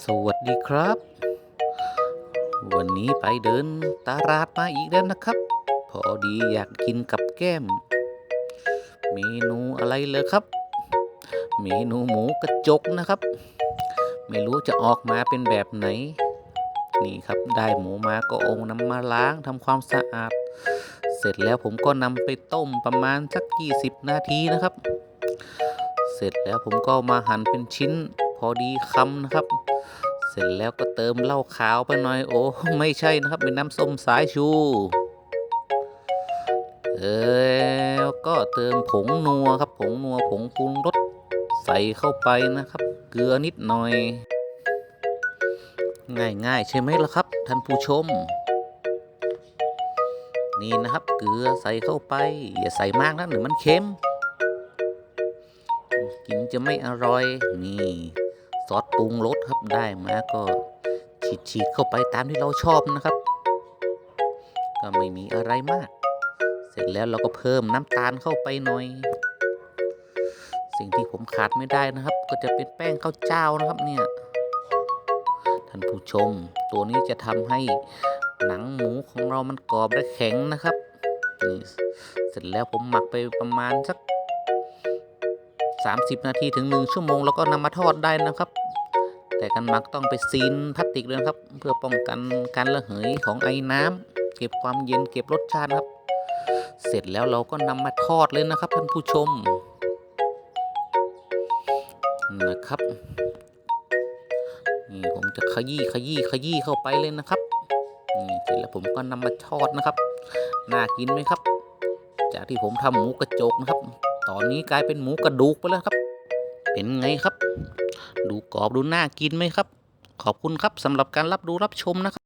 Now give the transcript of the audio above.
สวัสดีครับ วันนี้ไปเดินตลาดมาอีกแล้วนะครับ พอดีอยากกินกับแก้ม เมนูอะไรเลยครับ เมนูหมูกระจกนะครับ ไม่รู้จะออกมาเป็นแบบไหน นี่ครับได้หมูมาก็อานำมาล้างทำความสะอาด เสร็จแล้วผมก็นำไปต้มประมาณสัก 20 นาทีนะครับ เสร็จแล้วผมก็มาหั่นเป็นชิ้นพอดีคำนะครับ เสร็จแล้วก็เติมเหล้าขาวไปหน่อยโอ้ไม่ใช่นะครับ เป็นน้ำส้มสายชู เออก็เติมผงนัวครับ ผงนัวผงปรุงรสใส่เข้าไปนะครับ เกลือนิดหน่อย ง่ายๆใช่ไหมล่ะครับ ท่านผู้ชม นี่นะครับเกลือใส่เข้าไป อย่าใส่มากนะหรือมันเค็ม กินจะไม่อร่อยนี่ อสปรุงรสครับได้มาก็ฉีดฉีดๆเข้าไปตามที่เราชอบนะครับ ก็ไม่มีอะไรมาก เสร็จแล้วเราก็เพิ่มน้ำตาลเข้าไปหน่อย สิ่งที่ผมขาดไม่ได้นะครับ ก็จะเป็นแป้งข้าวเจ้านะครับเนี่ยท่านผู้ชม ตัวนี้จะทำให้หนังหมูของเรามันกรอบและแข็งนะครับนี่เสร็จแล้วผมหมักไปประมาณสัก 30 นาทีถึง 1 ชั่วโมง แล้วก็นำมาทอดได้นะครับ แต่การหมักต้องไปซีนพลาสติกเลยนะครับ เพื่อป้องกันการระเหยของไอ้น้ำเก็บความเย็นเก็บรสชาตินะครับ เสร็จแล้วเราก็นำมาทอดเลยนะครับท่านผู้ชมนะครับนี่ผมจะขยี้ขยี้ขยี้เข้าไปเลยนะครับนี่เสร็จแล้วผมก็นำมาทอดนะครับ น่ากินไหมครับ จากที่ผมทำหมูกระจกนะครับ ตอนนี้กลายเป็นหมูกระดูกไปแล้วครับ เป็นไงครับ ดูกรอบดูน่ากินไหมครับ ขอบคุณครับสำหรับการรับดูรับชมนะครับ